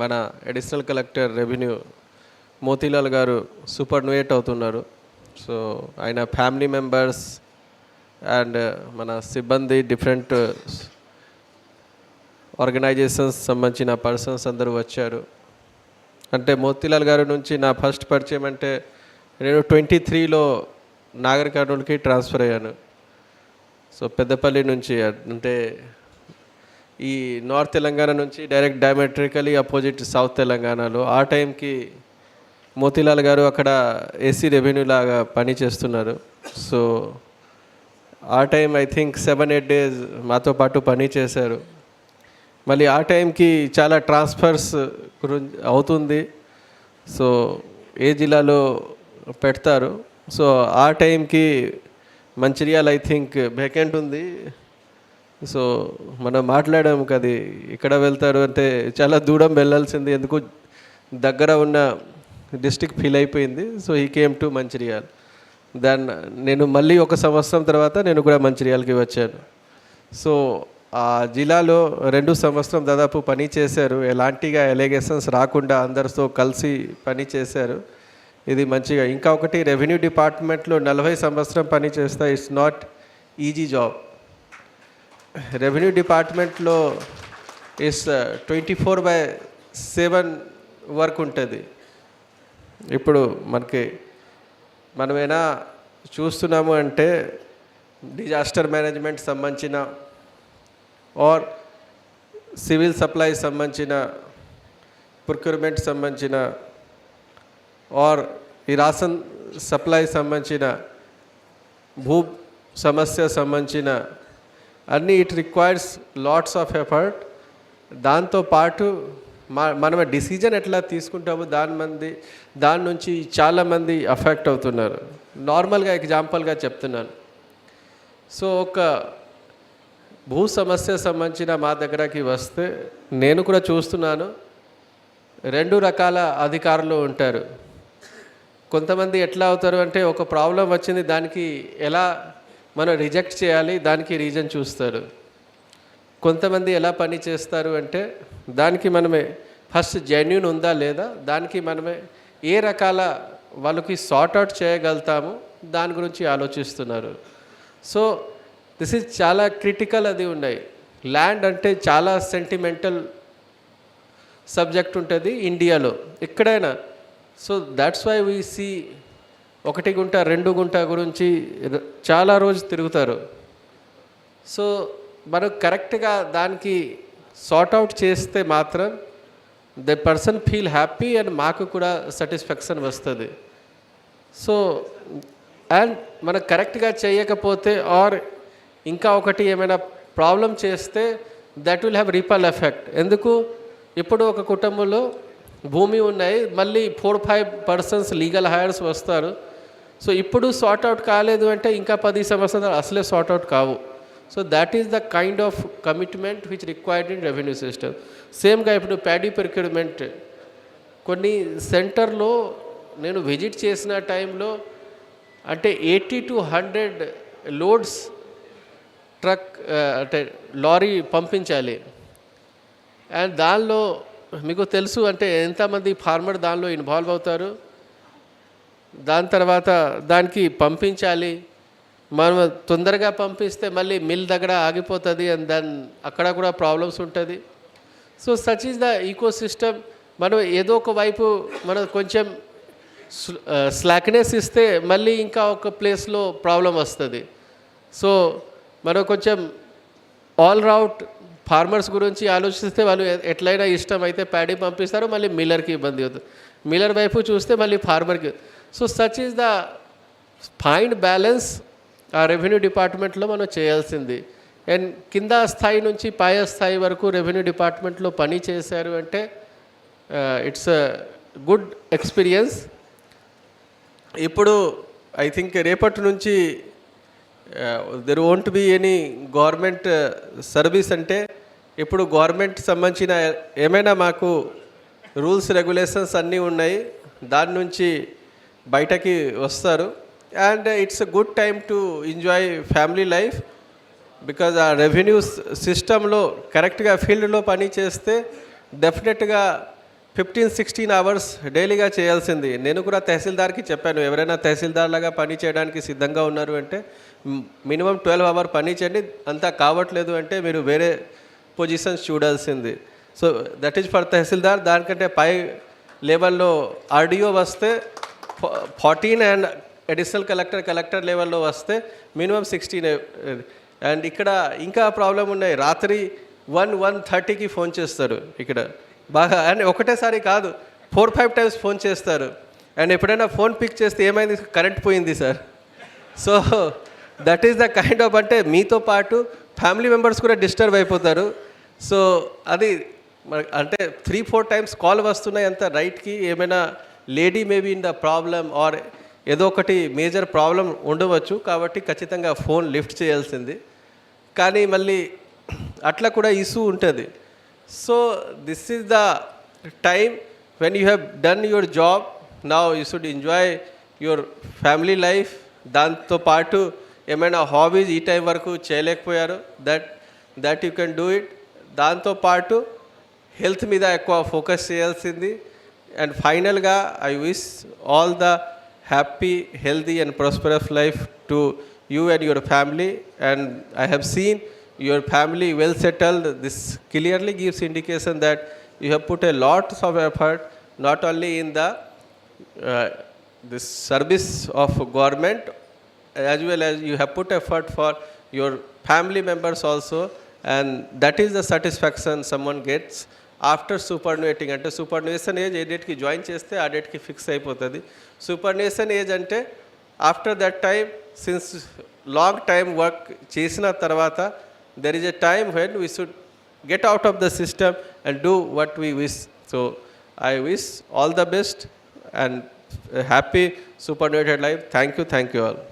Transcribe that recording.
మన additional collector revenue Motilal గారు super నుయేట్ అవుతున్నారు సో ఆయన ఫ్యామిలీ మెంబర్స్ అండ్ మన సిబ్బంది డిఫరెంట్ ఆర్గనైజేషన్స్ uh, సంబంధించిన పర్సన్స్ అందరూ వచ్చారు అంటే మోతీలాల్ గారి నుంచి నా ఫస్ట్ పరిచయం అంటే నేను ట్వంటీ త్రీలో నాగర్ కర్నూలుకి ట్రాన్స్ఫర్ అయ్యాను సో పెద్దపల్లి నుంచి అంటే ఈ నార్త్ తెలంగాణ నుంచి డైరెక్ట్ డయామెట్రికలీ అపోజిట్ సౌత్ తెలంగాణలో ఆ టైంకి మోతీలాల్ గారు అక్కడ ఏసీ రెవెన్యూ లాగా పనిచేస్తున్నారు సో ఆ time I think seven eight days మాతో పాటు పని చేశారు మళ్ళీ ఆ టైంకి చాలా ట్రాన్స్ఫర్స్ అవుతుంది సో ఏ జిల్లాలో పెడతారు సో ఆ టైంకి మంచిర్యాల ఐ థింక్ వేకెంట్ ఉంది సో మనం మాట్లాడాము కదా ఎక్కడ వెళ్తారు అంటే చాలా దూరం వెళ్ళాల్సింది ఎందుకు దగ్గర ఉన్న డిస్టిక్ ఫీల్ అయిపోయింది so I came to Mancherial then నేను మళ్ళీ ఒక సంవత్సరం తర్వాత నేను కూడా మంచిర్యాలకి వచ్చాను సో ఆ జిల్లాలో రెండు సంవత్సరం దాదాపు పని చేశారు ఎలాంటిగా ఎలిగేషన్స్ రాకుండా అందరితో కలిసి పని చేశారు ఇది మంచిగా ఇంకా ఒకటి రెవెన్యూ డిపార్ట్మెంట్లో నలభై సంవత్సరం పని చేస్తే it's not easy job revenue డిపార్ట్మెంట్లో is twenty four by seven work ఉంటుంది ఇప్పుడు మనకి మనమేనా చూస్తున్నాము అంటే డిజాస్టర్ మేనేజ్మెంట్ సంబంధించిన ఆర్ సివిల్ సప్లై సంబంధించిన ప్రొక్యూర్మెంట్ సంబంధించిన ఆర్ ఈ రాసన్ సప్లై సంబంధించిన భూ సమస్య సంబంధించిన అన్నీ it requires lots of effort పాటు మా మనం డిసిజన్ ఎట్లా తీసుకుంటామో దాని మంది దాని నుంచి చాలామంది అఫెక్ట్ అవుతున్నారు నార్మల్గా ఎగ్జాంపుల్గా చెప్తున్నాను సో ఒక భూ సమస్య సంబంధించిన మా దగ్గరకి వస్తే నేను కూడా చూస్తున్నాను రెండు రకాల అధికారులు ఉంటారు కొంతమంది ఎట్లా అవుతారు అంటే ఒక ప్రాబ్లం వచ్చింది దానికి ఎలా మనం రిజెక్ట్ చేయాలి దానికి రీజన్ చూస్తారు కొంతమంది ఎలా పని చేస్తారు అంటే దానికి మనమే ఫస్ట్ జెన్యున్ ఉందా లేదా దానికి మనమే ఏ రకాల వాళ్ళకి సార్ట్అవుట్ చేయగలుగుతాము దాని గురించి ఆలోచిస్తున్నారు సో దిస్ ఇస్ చాలా క్రిటికల్ అది ఉన్నాయి ల్యాండ్ అంటే చాలా సెంటిమెంటల్ సబ్జెక్ట్ ఉంటుంది ఇండియాలో ఎక్కడైనా so that's why we see ఒకటి గుంట రెండు గుంట గురించి చాలా రోజు తిరుగుతారు సో మనం కరెక్ట్గా దానికి సార్ట్అవుట్ చేస్తే మాత్రం the person feel happy and మాకు కూడా సాటిస్ఫాక్షన్ వస్తుంది సో అండ్ మనం కరెక్ట్గా చేయకపోతే ఆర్ ఇంకా ఒకటి ఏమైనా ప్రాబ్లం చేస్తే that will have ripple effect ఎందుకు ఇప్పుడు ఒక కుటుంబంలో భూమి ఉన్నాయి మళ్ళీ four five persons legal heirs వస్తారు సో ఇప్పుడు సార్ట్ అవుట్ కాలేదు అంటే ఇంకా పది సంవత్సరాలు అసలే సార్ట్ అవుట్ కావు so that is the kind of commitment which required in revenue system సేమ్గా ఇప్పుడు ప్యాడీ ప్రిక్యూర్మెంట్ కొన్ని సెంటర్లో నేను విజిట్ చేసిన టైంలో అంటే eighty to hundred loads truck అంటే లారీ పంపించాలి అండ్ దానిలో మీకు తెలుసు అంటే ఎంతమంది ఫార్మర్ దానిలో ఇన్వాల్వ్ అవుతారు దాని తర్వాత దానికి పంపించాలి మనం తొందరగా పంపిస్తే మళ్ళీ మిల్ దగ్గర ఆగిపోతుంది అండ్ దాని అక్కడ కూడా ప్రాబ్లమ్స్ ఉంటుంది so such is the ecosystem మనం ఏదో ఒక వైపు మనం కొంచెం స్లాక్నెస్ ఇస్తే మళ్ళీ ఇంకా ఒక ప్లేస్లో ప్రాబ్లం వస్తుంది సో మనం కొంచెం ఆల్ రౌట్ ఫార్మర్స్ గురించి ఆలోచిస్తే వాళ్ళు ఎట్లయినా ఇష్టం అయితే ప్యాడీ పంపిస్తారు మళ్ళీ మిల్లర్కి ఇబ్బంది అవుతుంది మిల్లర్ వైపు చూస్తే మళ్ళీ ఫార్మర్కి so such is the fine balance ఆ రెవెన్యూ డిపార్ట్మెంట్లో మనం చేయాల్సింది అండ్ కింద స్థాయి నుంచి పాయ స్థాయి వరకు రెవెన్యూ డిపార్ట్మెంట్లో పని చేశారు అంటే ఇట్స్ గుడ్ ఎక్స్పీరియన్స్ ఇప్పుడు ఐ థింక్ రేపటి నుంచి there won't be any government service అంటే ఇప్పుడు గవర్నమెంట్ సంబంధించిన ఏమైనా మాకు రూల్స్ రెగ్యులేషన్స్ అన్నీ ఉన్నాయి దాని నుంచి బయటకి వస్తారు and it's a good time to enjoy family life because ఆ రెవెన్యూ సిస్టంలో కరెక్ట్గా ఫీల్డ్లో పని చేస్తే డెఫినెట్గా ఫిఫ్టీన్ సిక్స్టీన్ అవర్స్ డైలీగా చేయాల్సింది నేను కూడా తహసీల్దార్కి చెప్పాను ఎవరైనా తహసీల్దార్ లాగా పని చేయడానికి సిద్ధంగా ఉన్నారు అంటే మినిమం ట్వెల్వ్ అవర్ పని చేయండి అంతా కావట్లేదు అంటే మీరు వేరే పొజిషన్స్ చూడాల్సింది so that is for Tahsildar దానికంటే పై లెవెల్లో ఆర్డియో వస్తే fourteen and additional collector collector లెవెల్లో వస్తే మినిమం సిక్స్టీన్ అండ్ ఇక్కడ ఇంకా ప్రాబ్లం ఉన్నాయి రాత్రి వన్ వన్ థర్టీకి ఫోన్ చేస్తారు ఇక్కడ బాగా అండ్ ఒకటేసారి కాదు ఫోర్ ఫైవ్ టైమ్స్ ఫోన్ చేస్తారు అండ్ ఎప్పుడైనా ఫోన్ పిక్ చేస్తే ఏమైంది కరెంట్ పోయింది sir so that is the kind of అంటే మీతో పాటు ఫ్యామిలీ మెంబర్స్ కూడా డిస్టర్బ్ అయిపోతారు సో అది అంటే త్రీ ఫోర్ టైమ్స్ కాల్ వస్తున్నాయి అంత రైట్కి ఏమైనా lady maybe in the problem or ఏదో ఒకటి మేజర్ ప్రాబ్లం ఉండవచ్చు కాబట్టి ఖచ్చితంగా ఫోన్ లిఫ్ట్ చేయాల్సింది కానీ మళ్ళీ అట్లా కూడా ఇష్యూ ఉంటుంది so this is the time when you have done your job నా you should enjoy your family life దాంతో పాటు ఏమైనా హాబీస్ ఈ టైం వరకు చేయలేకపోయారు that that you can do it దాంతోపాటు హెల్త్ మీద ఎక్కువ ఫోకస్ చేయాల్సింది అండ్ ఫైనల్గా I wish all the happy healthy and prosperous life to you and your family and I have seen your family well settled this clearly gives indication that you have put a lot of effort not only in the uh, this service of government as well as you have put effort for your family members also and that is the satisfaction someone gets after superannuating అంటే superannuation age ఏ డేట్కి join చేస్తే ఆ డేట్కి fix అయిపోతుంది superannuation age అంటే after that time since long time work చేసిన తర్వాత there is a time when we should get out of the system and do what we wish so I wish all the best and happy superannuated life thank you thank you all